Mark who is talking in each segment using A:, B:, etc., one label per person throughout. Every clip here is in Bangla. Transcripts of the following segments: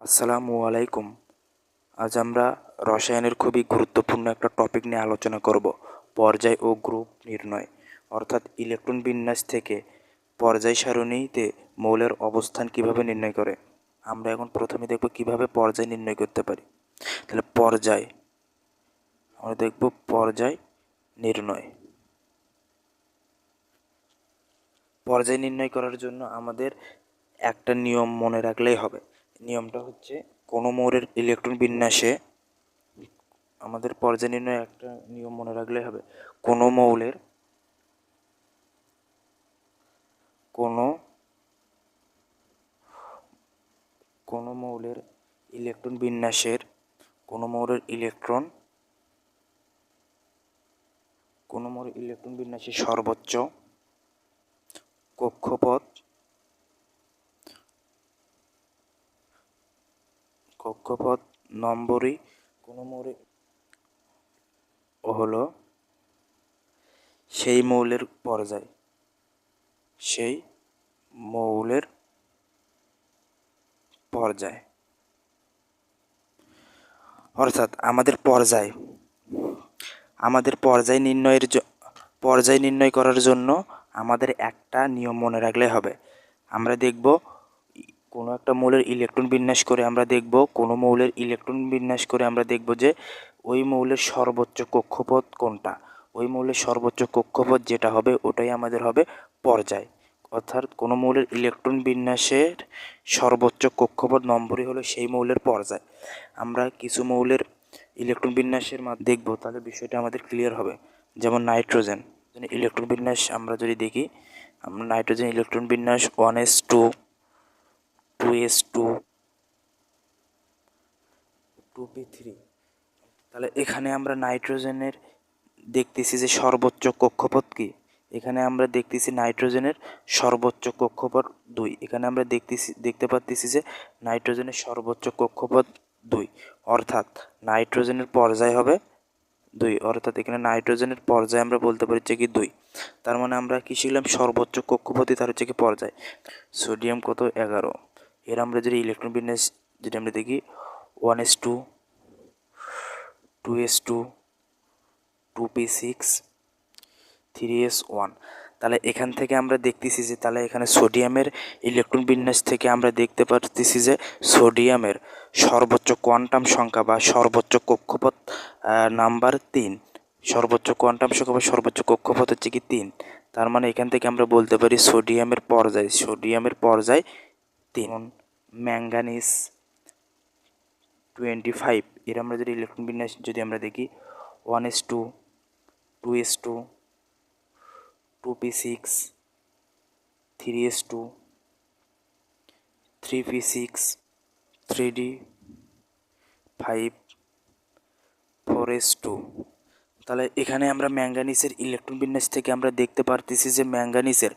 A: আসসালামু আলাইকুম। আজ আমরা রসায়নের খুবই গুরুত্বপূর্ণ একটা টপিক নিয়ে আলোচনা করব, পর্যায় ও গ্রুপ নির্ণয়। অর্থাৎ ইলেকট্রন বিন্যাস থেকে পর্যায় সারণীতে মৌলের অবস্থান কীভাবে নির্ণয় করে। আমরা এখন প্রথমে দেখব কীভাবে পর্যায় নির্ণয় করতে পারি। তাহলে পর্যায়, আমরা দেখব পর্যায় নির্ণয়। পর্যায় নির্ণয় করার জন্য আমাদের একটা নিয়ম মনে রাখলেই হবে। নিয়মটা হচ্ছে, কোনো মৌলের ইলেকট্রন বিন্যাসে আমাদের পর্যায় নির্ণয় একটা নিয়ম মনে রাখলেই হবে। কোনো মৌলের, কোনো কোনো মৌলের ইলেকট্রন বিন্যাসের, কোনো মৌলের ইলেকট্রন কোনো মৌলের ইলেকট্রন বিন্যাসের সর্বোচ্চ কক্ষপথ কক্ষপথ নম্বরই কোনো মৌলে হলো সেই মৌলের পর্যায় সেই মৌলের পর্যায় অর্থাৎ আমাদের পর্যায় আমাদের পর্যায় নির্ণয়ের পর্যায় নির্ণয় করার জন্য আমাদের একটা নিয়ম মনে রাখলে হবে। আমরা দেখব কোনো একটা মৌলের ইলেকট্রন বিন্যাস করে আমরা দেখব, কোনো মৌলের ইলেকট্রন বিন্যাস করে আমরা দেখব যে ওই মৌলের সর্বোচ্চ কক্ষপথ কোনটা? ওই মৌলের সর্বোচ্চ কক্ষপথ যেটা হবে ওটাই আমাদের হবে পর্যায়। অর্থাৎ কোনো মৌলের ইলেকট্রন বিন্যাসের সর্বোচ্চ কক্ষপথ নম্বরই হলো সেই মৌলের পর্যায়। আমরা কিছু মৌলের ইলেকট্রন বিন্যাসের মাধ্যমে দেখব, তাহলে বিষয়টা আমাদের ক্লিয়ার হবে। যেমন নাইট্রোজেন ইলেকট্রন বিন্যাস আমরা যদি দেখি, আমরা নাইট্রোজেন ইলেকট্রন বিন্যাস one S two two S two two P three তাহলে এখানে আমরা নাইট্রোজেনের দেখতেছি যে সর্বোচ্চ কক্ষপথ কি? এখানে আমরা দেখতেছি নাইট্রোজেনের সর্বোচ্চ কক্ষপথ দুই। এখানে আমরা দেখতেছি, দেখতে পাচ্ছি যে নাইট্রোজেনের সর্বোচ্চ কক্ষপথ দুই। অর্থাৎ নাইট্রোজেনের পর্যায় হবে দুই। অর্থাৎ এখানে নাইট্রোজেনের পর্যায় আমরা বলতে পারি হচ্ছে কি দুই। তার মানে আমরা কি শিখলাম? সর্বোচ্চ কক্ষপথই তার হচ্ছে কি পর্যায়। সোডিয়াম কত? এগারো। এর আমরা যদি ইলেকট্রন বিন্যাস যদি আমরা দেখি one S two two S two two P six three S one তাহলে এখান থেকে আমরা দেখতেছি যে তাহলে এখানে সোডিয়ামের ইলেকট্রন বিন্যাস থেকে আমরা দেখতে পারতেছি যে সোডিয়ামের সর্বোচ্চ কোয়ান্টাম সংখ্যা বা সর্বোচ্চ কক্ষপথ নাম্বার তিন। সর্বোচ্চ কোয়ান্টাম সংখ্যা বা সর্বোচ্চ কক্ষপথ হচ্ছে কি তিন। তার মানে এখান থেকে আমরা বলতে পারি সোডিয়ামের পর্যায়। সোডিয়ামের পর্যায় তিন ম্যাঙ্গানিস টোয়েন্টি ফাইভ। এর আমরা যদি ইলেকট্রন বিন্যাস যদি আমরা দেখি, one S two two S two two P six, three S two, three P six, three D, five, four S two. তাহলে এখানে আমরা ম্যাঙ্গানিসের ইলেকট্রন বিন্যাস থেকে আমরা দেখতে পারতেছি যে ম্যাঙ্গানিসের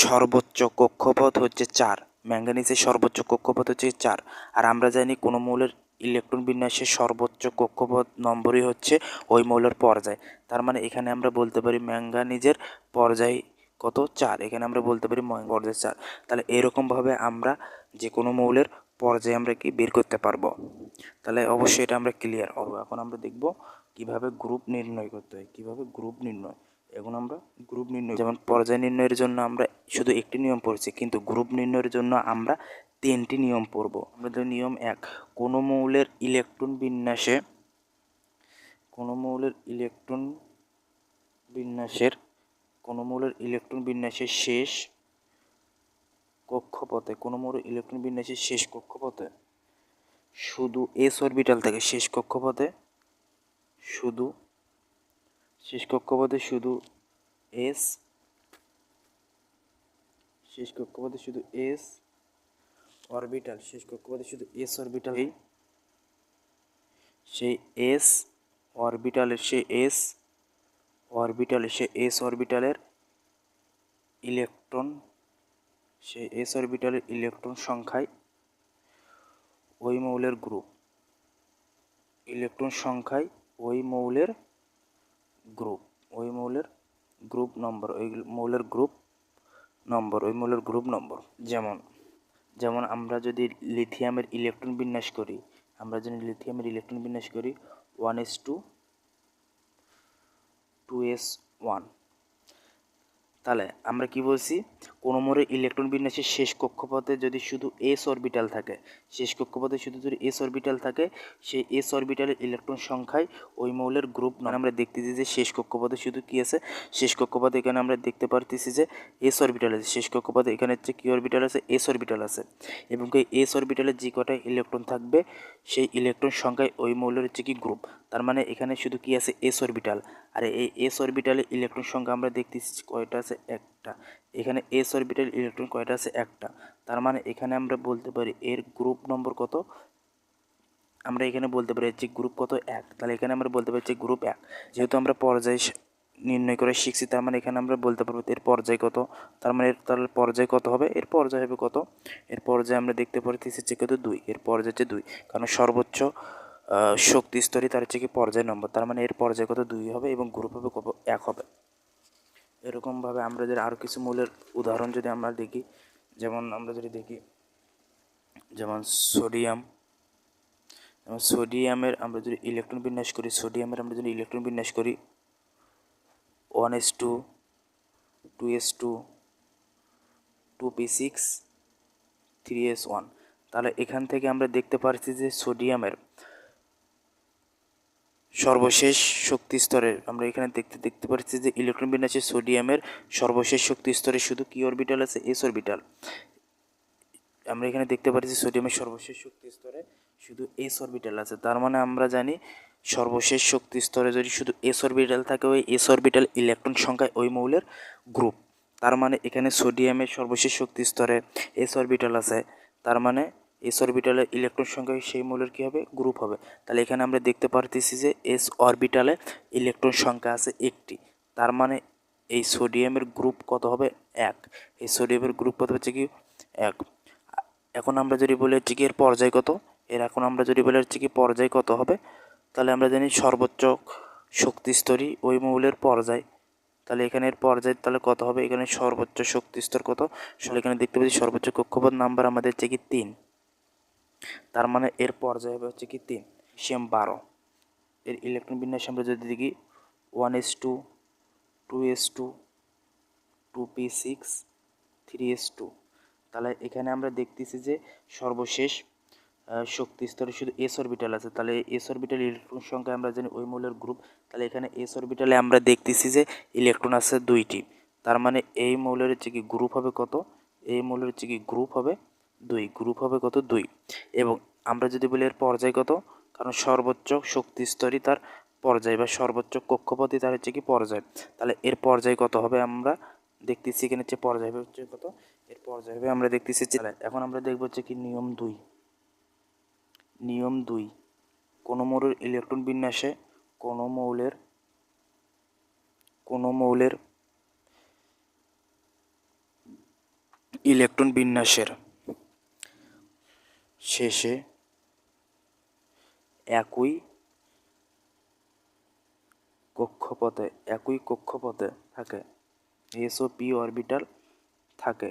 A: সর্বোচ্চ কক্ষপথ হচ্ছে চার। ম্যাঙ্গানিসের সর্বোচ্চ কক্ষপথ হচ্ছে চার। আর আমরা জানি কোনো মৌলের ইলেকট্রন বিন্যাসের সর্বোচ্চ কক্ষপথ নম্বরই হচ্ছে ওই মৌলের পর্যায়। তার মানে এখানে আমরা বলতে পারি ম্যাঙ্গানিজের পর্যায় কত? চার। এখানে আমরা বলতে পারি পর্যায় চার। তাহলে এরকমভাবে আমরা যে কোনো মৌলের পর্যায়ে আমরা কি বের করতে পারব? তাহলে অবশ্যই এটা আমরা ক্লিয়ার হব এখন আমরা দেখব কীভাবে গ্রুপ নির্ণয় করতে হয়। কীভাবে গ্রুপ নির্ণয়? এখন আমরা গ্রুপ নির্ণয় যেমন পর্যায় নির্ণয়ের জন্য আমরা শুধু একটি নিয়ম পড়ছি কিন্তু গ্রুপ নির্ণয়ের জন্য আমরা তিনটি নিয়ম পড়ব। আমাদের নিয়ম এক কোনো মৌলের ইলেকট্রন বিন্যাসে কোনো মৌলের ইলেকট্রন বিন্যাসের কোনো মৌলের ইলেকট্রন বিন্যাসের শেষ কক্ষপথে কোনো মৌলের ইলেকট্রন বিন্যাসের শেষ কক্ষপথে শুধু এস অরবিটাল থেকে শেষ কক্ষপথে শুধু শেষ কক্ষপথে শুধু এস শেষ কক্ষপথে শুধু এস অরবিটাল শেষ কক্ষপথে শুধু এস অরবিটাল সেই এস অরবিটালের সে এস অরবিটালের সে এস অরবিটালের ইলেকট্রন সে এস অরবিটালের ইলেকট্রন সংখ্যায় ওই মৌলের গ্রুপ। ইলেকট্রন সংখ্যায় ওই মৌলের গ্রুপ, ওই মৌলের গ্রুপ নম্বর ওই মৌলের গ্রুপ নম্বর ওই মৌলের গ্রুপ নম্বর যেমন যেমন আমরা যদি লিথিয়ামের ইলেকট্রন বিন্যাস করি, আমরা যদি লিথিয়ামের ইলেকট্রন বিন্যাস করি one S two two S one তাহলে আমরা কি বলছি? কোনো মোড়ে ইলেকট্রন বিন্যাসের শেষ কক্ষপথে যদি শুধু এস অরবিটাল থাকে, শেষ কক্ষপথে শুধু যদি এস অরবিটাল থাকে, সেই এস অরবিটালের ইলেকট্রন সংখ্যায় ওই মৌলের গ্রুপ নয়। আমরা দেখতেছি যে শেষ কক্ষপথে শুধু কি আছে? শেষ কক্ষপথে এখানে আমরা দেখতে পারতেছি যে এস অরবিটাল আছে। শেষ কক্ষপথে এখানে হচ্ছে কি অরবিটাল আছে? এস অরবিটাল আছে। এবং এই এস অরবিটালের যে কটা ইলেকট্রন থাকবে, সেই ইলেকট্রন সংখ্যায় ওই মৌলের হচ্ছে কি গ্রুপ তার মানে এখানে শুধু কি আছে? এস অরবিটাল আর এই এস অরবিটালে ইলেকট্রন সংখ্যা আমরা দেখতেছি কয়টা আছে একটা। এখানে এস অরবিটাল ইলেকট্রন কয়টা আছে? একটা। তার মানে এখানে আমরা বলতে পারি এর গ্রুপ নম্বর কত? আমরা এখানে বলতে পারি যে গ্রুপ কত? এক। তাহলে এখানে আমরা বলতে পারি যে গ্রুপ এক। যেহেতু আমরা পর্যায় নির্ণয় করে শিখছি, তার মানে এখানে আমরা বলতে পারব এর পর্যায় কত? তার মানে এর তাহলে পর্যায় কত হবে? এর পর্যায় হবে কত? এর পর্যায়ে আমরা দেখতে পারতেছি যে কত? দুই। এর পর্যায় হচ্ছে দুই। কারণ সর্বোচ্চ শক্তি স্তরই তার হচ্ছে কি পর্যায় নম্বর। তার মানে এর পর্যায় কত? দুই হবে এবং গ্রুপ হবে কত? এক হবে। এরকমভাবে আমরা যদি আরও কিছু মূলের উদাহরণ যদি আমরা দেখি, যেমন আমরা যদি দেখি, যেমন সোডিয়াম, যেমন সোডিয়ামের আমরা যদি ইলেকট্রন বিন্যাস করি, সোডিয়ামের আমরা যদি ইলেকট্রন বিন্যাস করি, one S two two S two two P six, three S one. তাহলে এখান থেকে আমরা দেখতে পাচ্ছি যে সোডিয়ামের সর্বশেষ শক্তি স্তরে আমরা এখানে দেখতে দেখতে পাচ্ছি যে ইলেকট্রন বিন্যাসে সোডিয়ামের সর্বশেষ শক্তি স্তরে। শুধু কি অরবিটাল আছে? এস অরবিটাল আমরা এখানে দেখতে পাচ্ছি সোডিয়ামের সর্বশেষ শক্তি স্তরে শুধু এস অরবিটাল আছে। তার মানে আমরা জানি সর্বশেষ শক্তি স্তরে যদি শুধু এস অরবিটাল থাকে, ওই এস অরবিটাল ইলেকট্রন সংখ্যায় ওই মৌলের গ্রুপ তার মানে এখানে সোডিয়ামের সর্বশেষ শক্তি স্তরে এস অরবিটাল আছে। তার মানে এস অরবিটালে ইলেকট্রন সংখ্যা সেই মৌলের কী হবে? গ্রুপ হবে। তাহলে এখানে আমরা দেখতে পারতেছি যে এস অরবিটালে ইলেকট্রন সংখ্যা আছে একটি। তার মানে এই সোডিয়ামের গ্রুপ কত হবে? এক। এই সোডিয়ামের গ্রুপ কত হচ্ছে কি? এক। এখন আমরা যদি বলি হচ্ছে কি এর পর্যায় কত? এর এখন আমরা যদি বলি হচ্ছে কি পর্যায় কত হবে? তাহলে আমরা জানি সর্বোচ্চ শক্তি স্তরই ওই মৌলের পর্যায়। তাহলে এখানে এর পর্যায় তাহলে কত হবে? এখানে সর্বোচ্চ শক্তি স্তর কত? আসলে এখানে দেখতে পাচ্ছি সর্বোচ্চ কক্ষপথ নাম্বার আমাদের হচ্ছে কি তিন। তার মানে এর পর্যায় হবে হচ্ছে কি তিন, সেম বারো। এর ইলেকট্রন বিন্যাস আমরা যদি দেখি one S two two S two two P six three S two তাহলে এখানে আমরা দেখতেছি যে সর্বশেষ শক্তি স্তরে শুধু এস অরবিটাল আছে। তাহলে এস অরবিটাল ইলেকট্রন সংখ্যা আমরা জানি ওই মূলের গ্রুপ তাহলে এখানে এস অরবিটালে আমরা দেখতেছি যে ইলেকট্রন আছে দুইটি। তার মানে এই মৌলের হচ্ছে কি গ্রুপ হবে কত? এই মৌলের হচ্ছে কি গ্রুপ হবে দুই গ্রুপ হবে কত? দুই। এবং আমরা যদি বলি এর পর্যায় কত? কারণ সর্বোচ্চ শক্তি স্তরই তার পর্যায় বা সর্বোচ্চ কক্ষপথই তার হচ্ছে কি পর্যায়। তাহলে এর পর্যায় কত হবে আমরা দেখতেছি, এখানে হচ্ছে পর্যায় হবে হচ্ছে কত? এর পর্যায় হবে আমরা দেখতেছি এখন আমরা দেখব হচ্ছে কি নিয়ম দুই। নিয়ম দুই, কোনো মৌলের ইলেকট্রন বিন্যাসে কোনো মৌলের কোনো মৌলের ইলেকট্রন বিন্যাসের শেষে একই কক্ষপথে একই কক্ষপথে থাকে এস ও পি অরবিটাল থাকে।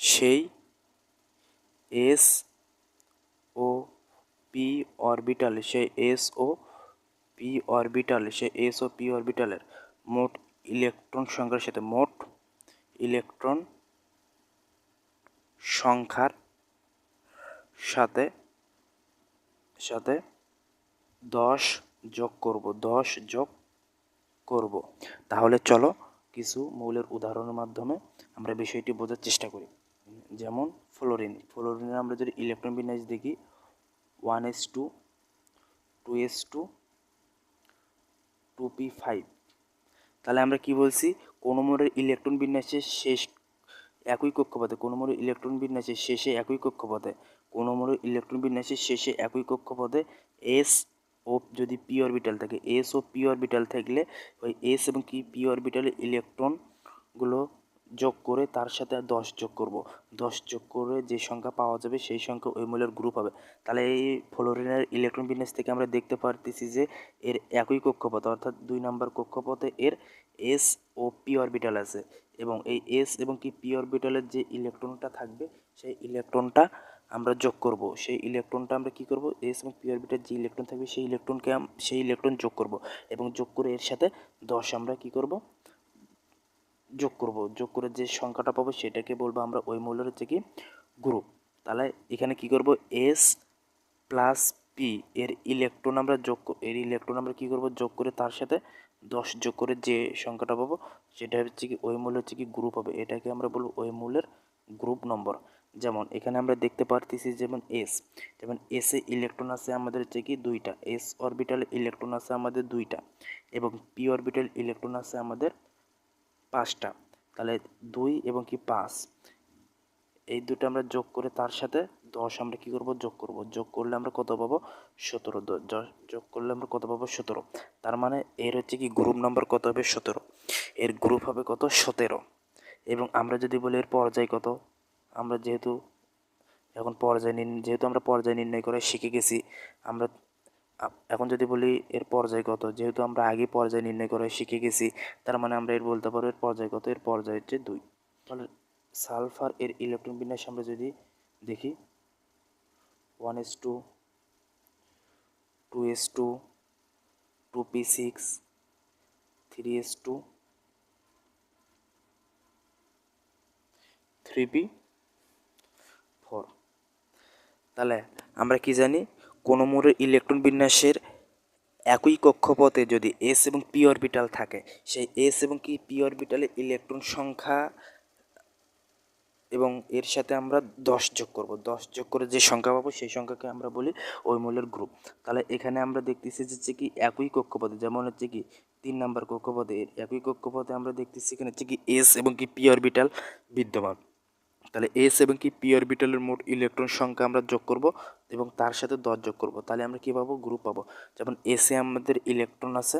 A: সেই এস ও পি অরবিটাল, সেই এস ও পি অরবিটাল, সেই এস ও পি অরবিটালের মোট ইলেকট্রন সংখ্যার সাথে মোট ইলেকট্রন সংখ্যার সাথে সাথে দশ যোগ করব, দশ যোগ করব। তাহলে চলো কিছু মৌলের উদাহরণের মাধ্যমে আমরা বিষয়টি বোঝার চেষ্টা করি। যেমন ফ্লোরিন, ফ্লোরিনের আমরা যদি ইলেকট্রন বিন্যাস দেখি, one S two two S two two P five. তাহলে আমরা কি বলছি? কোনো মোড়ের ইলেকট্রন বিন্যাসের শেষ একই কক্ষপথে, কোনো মোড়ে ইলেকট্রন বিন্যাসের শেষে একই কক্ষপথে, কোনো মোড়ের ইলেকট্রন বিন্যাসের শেষে একই কক্ষপথে এস ও যদি পি অরবিটাল থাকে এস ও পি অরবিটাল থাকলে ওই এস এবং কি পি অরবিটালের ইলেকট্রনগুলো যোগ করে তার সাথে দশ যোগ করব। দশ যোগ করে যে সংখ্যা পাওয়া যাবে সেই সংখ্যা ওই মূলের গ্রুপ হবে। তাহলে এই ফ্লোরিনের ইলেকট্রন বিন্যাস থেকে আমরা দেখতে পারতেছি যে এর একই কক্ষপথ, অর্থাৎ দুই নম্বর কক্ষপথে এর এস ও পি অরবিটাল আছে এবং এই এস এবং কি পি অরবিটালের যে ইলেকট্রনটা থাকবে, সেই ইলেকট্রনটা আমরা যোগ করব। সেই ইলেকট্রনটা আমরা কি করব? এস এবং পি অরবিটাল যে ইলেকট্রন থাকবে, সেই ইলেকট্রনকে সেই ইলেকট্রন যোগ করব এবং যোগ করে এর সাথে দশ আমরা কি করব? যোগ করব। যোগ করে যে সংখ্যাটা পাবো সেটাকে বলব আমরা ওই মৌলের হচ্ছে কি গ্রুপ তাহলে এখানে কি করব? এস প্লাস পি এর ইলেকট্রন আমরা যোগ এর ইলেকট্রন আমরা কি করব? যোগ করে তার সাথে দশ যোগ করে যে সংখ্যাটা পাবো সেটা হচ্ছে কি ওই মূল হচ্ছে কি গ্রুপ হবে। এটাকে আমরা বলব ওই মূলের গ্রুপ নম্বর যেমন এখানে আমরা দেখতে পারতেছি যেমন এস যেমন এসে ইলেকট্রন আছে আমাদের হচ্ছে কি দুইটা। এস অরবিটাল ইলেকট্রন আছে আমাদের দুইটা এবং পি অরবিটাল ইলেকট্রন আছে আমাদের পাঁচটা। তাহলে দুই এবং কি পাঁচ? এই দুটো আমরা যোগ করে তার সাথে দশ আমরা কি করব? যোগ করব। যোগ করলে আমরা কত পাবো? সতেরো। যোগ করলে আমরা কত পাবো? সতেরো। তার মানে এর হচ্ছে কি গ্রুপ নাম্বার কত হবে? সতেরো। এর গ্রুপ হবে কত? সতেরো। এবং আমরা যদি বলি এর পর্যায় কত? আমরা যেহেতু এখন পর্যায় নির্ণ যেহেতু আমরা পর্যায় নির্ণয় করে শিখে গেছি, আমরা এখন যদি বলি এর পর্যায় কত যেহেতু আমরা আগে পর্যায় নির্ণয় করে শিখে গেছি, তার মানে আমরা এর বলতে পারব এর পর্যায় কত এর পর্যায় হচ্ছে দুই। তাহলে সালফার এর ইলেকট্রন বিন্যাস আমরা যদি দেখি one S two two S two two P six three S two three P four তাহলে আমরা কি জানি? কোনো মোড়ের ইলেকট্রন বিন্যাসের একই কক্ষপথে যদি এস এবং পি অরবিটাল থাকে, সেই এস এবং কি পি অরবিটালে ইলেকট্রন সংখ্যা এবং এর সাথে আমরা দশ যোগ করব। দশ যোগ করে যে সংখ্যা পাবো, সেই সংখ্যাকে আমরা বলি ওই মূলের গ্রুপ তাহলে এখানে আমরা দেখতেছি যে কি একই কক্ষপথে, যেমন হচ্ছে কি তিন নাম্বার কক্ষপথে, একই কক্ষপথে আমরা দেখতেছি এখানে হচ্ছে কি এস এবং কি পি অরবিটাল বিদ্যমান। তাহলে এস এবং কি পি অরবিটালের মোট ইলেকট্রন সংখ্যা আমরা যোগ করব এবং তার সাথে দশ যোগ করব। তাহলে আমরা কী পাবো? গ্রুপ পাবো। যেমন এসে আমাদের ইলেকট্রন আছে,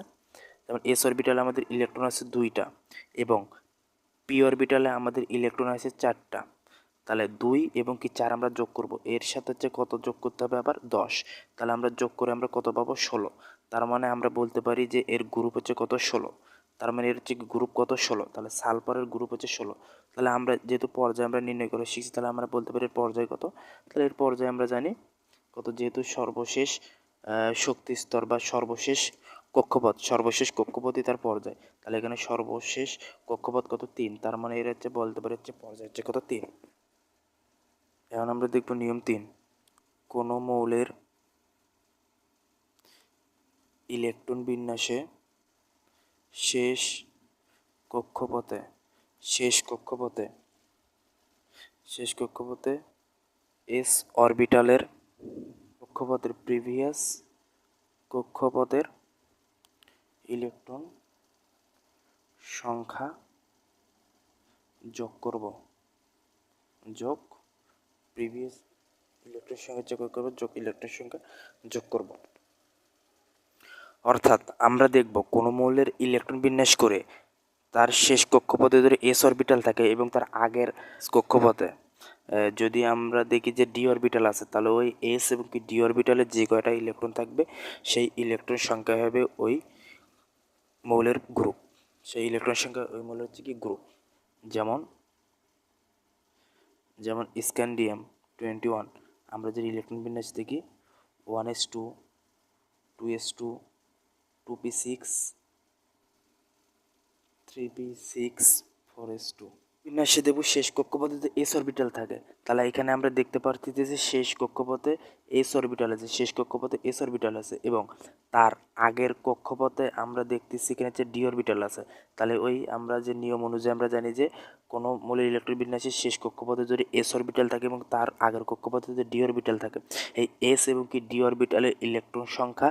A: যেমন এস অরবিটালে আমাদের ইলেকট্রন আছে দুইটা এবং পি অরবিটালে আমাদের ইলেকট্রন আছে চারটা। তাহলে দুই এবং কি চার আমরা যোগ করব। এর সাথে হচ্ছে কত যোগ করতে হবে আবার? দশ। তাহলে আমরা যোগ করে আমরা কত পাবো? ষোলো। তার মানে আমরা বলতে পারি যে এর গ্রুপ হচ্ছে কত? ষোলো। তার মানে এর হচ্ছে গ্রুপ কত? ষোলো। তাহলে সালফারের গ্রুপ হচ্ছে ষোলো। তাহলে আমরা যেহেতু পর্যায়ে আমরা নির্ণয় করে শিখছি, তাহলে আমরা বলতে পারি এর পর্যায় কত? তাহলে এর পর্যায়ে আমরা জানি কত যেহেতু সর্বশেষ শক্তি স্তর বা সর্বশেষ কক্ষপথ, সর্বশেষ কক্ষপথই তার পর্যায়। তাহলে এখানে সর্বশেষ কক্ষপথ কত? তিন। তার মানে এর হচ্ছে বলতে পারি হচ্ছে পর্যায় হচ্ছে কত? তিন। এখন আমরা দেখব নিয়ম তিন। কোনো মৌলের ইলেকট্রন বিন্যাসে শেষ কক্ষপথে শেষ কক্ষপথে শেষ কক্ষপথে এস অরবিটালের কক্ষপথের প্রিভিয়াস কক্ষপথের ইলেকট্রন সংখ্যা যোগ করব। যোগ প্রিভিয়াস ইলেকট্রন সংখ্যা যোগ করব, যোগ ইলেকট্রন সংখ্যা যোগ করব। অর্থাৎ আমরা দেখব কোনো মৌলের ইলেকট্রন বিন্যাস করে তার শেষ কক্ষপথে ধরে এস অরবিটাল থাকে এবং তার আগের কক্ষপথে যদি আমরা দেখি যে ডি অরবিটাল আছে, তাহলে ওই এস এবং কি ডি অরবিটালে যে কয়টা ইলেকট্রন থাকবে, সেই ইলেকট্রন সংখ্যা হবে ওই মৌলের গ্রুপ সেই ইলেকট্রন সংখ্যা ওই মৌলের হচ্ছে কি গ্রুপ যেমন যেমন স্ক্যান্ডিয়াম টোয়েন্টি ওয়ান আমরা যে ইলেকট্রন বিন্যাস দেখি one S two two S two two P six three P six four S two বিন্যাসে দেবো শেষ কক্ষপথে যে এস অরবিটাল থাকে, তাহলে এখানে আমরা দেখতে পাচ্ছি যে শেষ কক্ষপথে এস অরবিটাল আছে, শেষ কক্ষপথে এস অরবিটাল আছে এবং তার আগের কক্ষপথে আমরা দেখতেছি এখানে হচ্ছে ডি অরবিটাল আছে। তাহলে ওই আমরা যে নিয়ম অনুযায়ী আমরা জানি যে, কোনো মৌলের ইলেকট্রন বিন্যাসের শেষ কক্ষপথে যদি এস অরবিটাল থাকে এবং তার আগের কক্ষপথে যদি ডি অরবিটাল থাকে, এই এস এবং কি ডি অরবিটালের ইলেকট্রন সংখ্যা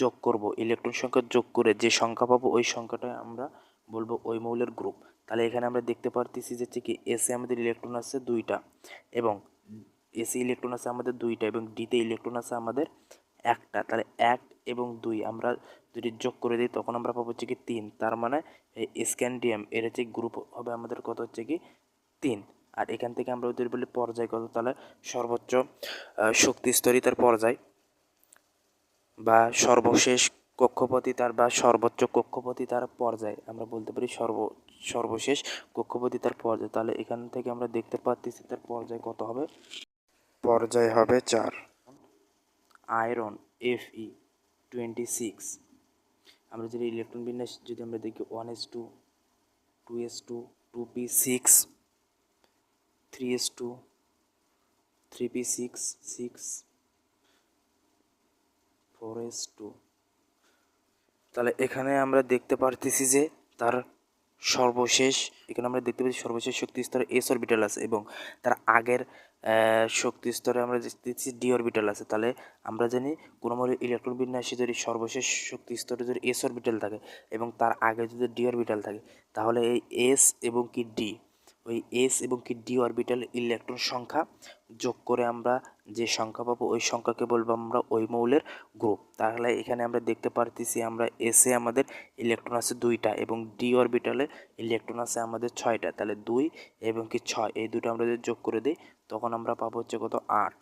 A: যোগ করব। ইলেকট্রন সংখ্যা যোগ করে যে সংখ্যা পাবো, ওই সংখ্যাটা আমরা বলব ওই মৌলের গ্রুপ তাহলে এখানে আমরা দেখতে পারতেছি যে হচ্ছে কি এসে আমাদের ইলেকট্রন আছে দুইটা এবং এসি ইলেকট্রন আছে আমাদের দুইটা এবং ডিতে ইলেকট্রন আছে আমাদের একটা। তাহলে এক এবং দুই আমরা যদি যোগ করে দিই তখন আমরা পাবো হচ্ছে কি তিন। তার মানে স্ক্যান্ডিয়াম এর হচ্ছে গ্রুপ হবে আমাদের কত হচ্ছে কি তিন। আর এখান থেকে আমরা যদি বলি পর্যায় কত, তাহলে সর্বোচ্চ শক্তি স্তরই তার পর্যায় বা সর্বশেষ কক্ষপতি তার বা সর্বোচ্চ কক্ষপতি তার পর্যায়। আমরা বলতে পারি সর্ব সর্বশেষ কক্ষপতি তার পর্যায়। তাহলে এখান থেকে আমরা দেখতে পাচ্ছি তার পর্যায় কত হবে?
B: পর্যায় হবে চার।
A: Iron F E twenty six আমরা যদি ইলেকট্রন বিন্যাস যদি আমরা দেখি one S two two S two two P six three S two three P six six four S two তাহলে এখানে আমরা দেখতে পারতেছি যে তার সর্বশেষ, এখানে আমরা দেখতে পাচ্ছি সর্বশেষ শক্তি স্তরে এস অরবিটাল আছে এবং তার আগের শক্তি স্তরে আমরা দেখতেছি ডি অরবিটাল আছে। তাহলে আমরা জানি কোনো মৌলের ইলেকট্রন বিন্যাসে যদি সর্বশেষ শক্তি স্তরে যদি এস অরবিটাল থাকে এবং তার আগে যদি ডি অরবিটাল থাকে, তাহলে এই এস এবং কি ডি ওই এস এবং কি ডি অরবিটাল ইলেকট্রন সংখ্যা যোগ করে আমরা যে সংখ্যা পাবো, ওই সংখ্যাকে বলব আমরা ওই মৌলের গ্রুপ তাহলে এখানে আমরা দেখতে পারতেছি আমরা এসে আমাদের ইলেকট্রন আছে দুইটা এবং ডি অরবিটালে ইলেকট্রন আছে আমাদের ছয়টা। তাহলে দুই এবং কি ছয়, এই দুটো আমরা যদি যোগ করে দিই, তখন আমরা পাবো হচ্ছে কত? আট।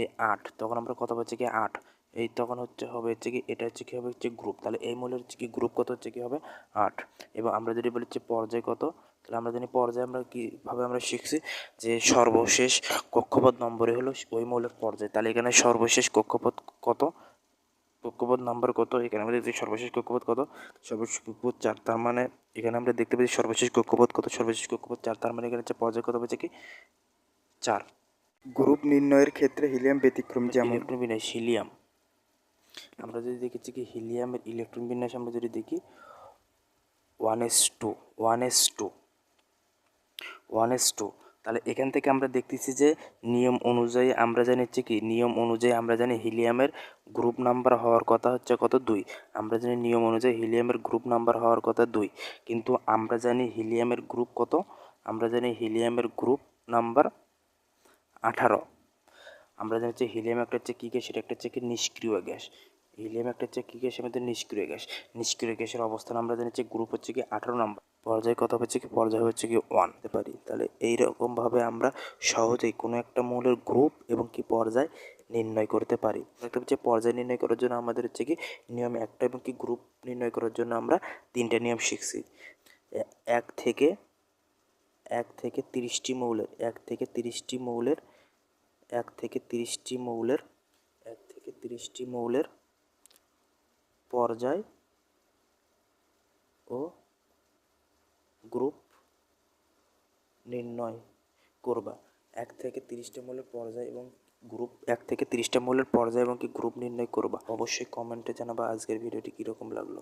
A: এই আট, তখন আমরা কত পাচ্ছি কি? আট। এই তখন হচ্ছে হবে হচ্ছে কি? এটা হচ্ছে কি? হবে হচ্ছে গ্রুপ তাহলে এই মূলের হচ্ছে কি? গ্রুপ কত হচ্ছে কি? হবে আট। এবং আমরা যদি বলি হচ্ছে পর্যায় কত? তাহলে আমরা জানি পর্যায়ে আমরা কীভাবে আমরা শিখছি যে সর্বশেষ কক্ষপথ নম্বরে হলো ওই মৌলের পর্যায়। তাহলে এখানে সর্বশেষ কক্ষপথ কত? কক্ষপথ নাম্বার কত? এখানে আমরা দেখছি সর্বশেষ কক্ষপথ কত? সর্বশেষ কক্ষপথ চার তার মানে এখানে আমরা দেখতে পাচ্ছি সর্বশেষ কক্ষপথ কত? সর্বশেষ কক্ষপথ চার তার মানে এখানে হচ্ছে পর্যায় কত হচ্ছে কি? চার।
B: গ্রুপ নির্ণয়ের ক্ষেত্রে হিলিয়াম ব্যতিক্রম যেমন
A: ইলেকট্রন বিন্যাস হিলিয়াম। আমরা যদি দেখেছি কি হিলিয়ামের ইলেকট্রন বিন্যাস আমরা যদি দেখি one S two one S two. One S two তাহলে এখান থেকে আমরা দেখতেছি যে নিয়ম অনুযায়ী আমরা জানি হচ্ছে কি, নিয়ম অনুযায়ী আমরা জানি হিলিয়ামের গ্রুপ নাম্বার হওয়ার কথা হচ্ছে কত? দুই। আমরা জানি নিয়ম অনুযায়ী হিলিয়ামের গ্রুপ নাম্বার হওয়ার কথা দুই। কিন্তু আমরা জানি হিলিয়ামের গ্রুপ কত? আমরা জানি হিলিয়ামের গ্রুপ নাম্বার আঠারো। আমরা জানি হচ্ছে হিলিয়াম একটা হচ্ছে কী গ্যাস? সেটা একটা হচ্ছে কি নিষ্ক্রিয় গ্যাস। হিলিয়াম একটা হচ্ছে কী গ্যাস আমাদের নিষ্ক্রিয় গ্যাস। নিষ্ক্রিয় গ্যাসের অবস্থান আমরা জানি হচ্ছে গ্রুপ হচ্ছে কি আঠারো নম্বর। পর্যায় কত হচ্ছে কি পর্যায় হচ্ছে কি ওয়ান হতে পারি। তাহলে এইরকমভাবে আমরা সহজেই কোনো একটা মৌলের গ্রুপ এবং কি পর্যায় নির্ণয় করতে পারি। দেখতে পাচ্ছি পর্যায় নির্ণয় করার জন্য আমাদের হচ্ছে কি নিয়ম একটা এবং কি গ্রুপ নির্ণয় করার জন্য আমরা তিনটা নিয়ম শিখছি। এক থেকে এক থেকে তিরিশটি মৌলের, এক থেকে তিরিশটি মৌলের, এক থেকে তিরিশটি মৌলের, এক থেকে তিরিশটি মৌলের পর্যায় ও গ্রুপ নির্ণয় করবা। এক থেকে তিরিশটা মূল্যের পর্যায় এবং গ্রুপ, এক থেকে তিরিশটা মূলের পর্যায় এবং কি গ্রুপ নির্ণয় করবা। অবশ্যই কমেন্টে জানাবা আজকের ভিডিওটি কীরকম লাগল।